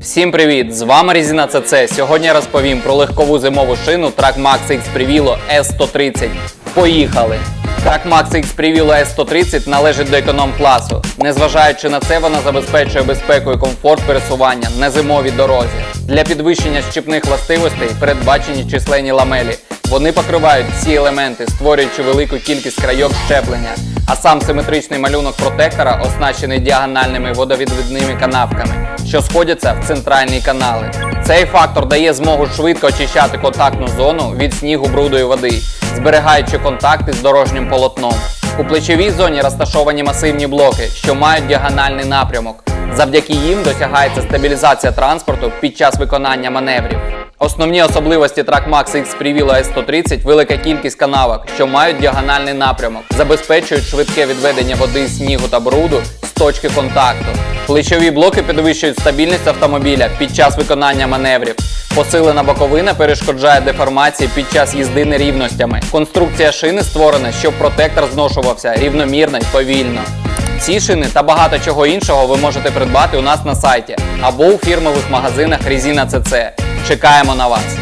Всім привіт! З вами Резина ЦЦ. Сьогодні я розповім про легкову зимову шину Track Max X Previlo S130. Поїхали! Track Max X Previlo S130 належить до економ-класу. Незважаючи на це, вона забезпечує безпеку і комфорт пересування на зимовій дорозі. Для підвищення щепних властивостей передбачені численні ламелі. Вони покривають всі елементи, створюючи велику кількість крайок щеплення. А сам симетричний малюнок протектора оснащений діагональними водовідвідними канавками, що сходяться в центральні канали. Цей фактор дає змогу швидко очищати контактну зону від снігу, бруду і води, зберігаючи контакти з дорожнім полотном. У плечовій зоні розташовані масивні блоки, що мають діагональний напрямок. Завдяки їм досягається стабілізація транспорту під час виконання маневрів. Основні особливості TrackMax X Previlo S130 – велика кількість канавок, що мають діагональний напрямок, забезпечують швидке відведення води, снігу та бруду з точки контакту. Плечові блоки підвищують стабільність автомобіля під час виконання маневрів. Посилена боковина перешкоджає деформації під час їзди нерівностями. Конструкція шини створена, щоб протектор зношувався рівномірно і повільно. Ці шини та багато чого іншого ви можете придбати у нас на сайті або у фірмових магазинах Резина CC. Чекаємо на вас!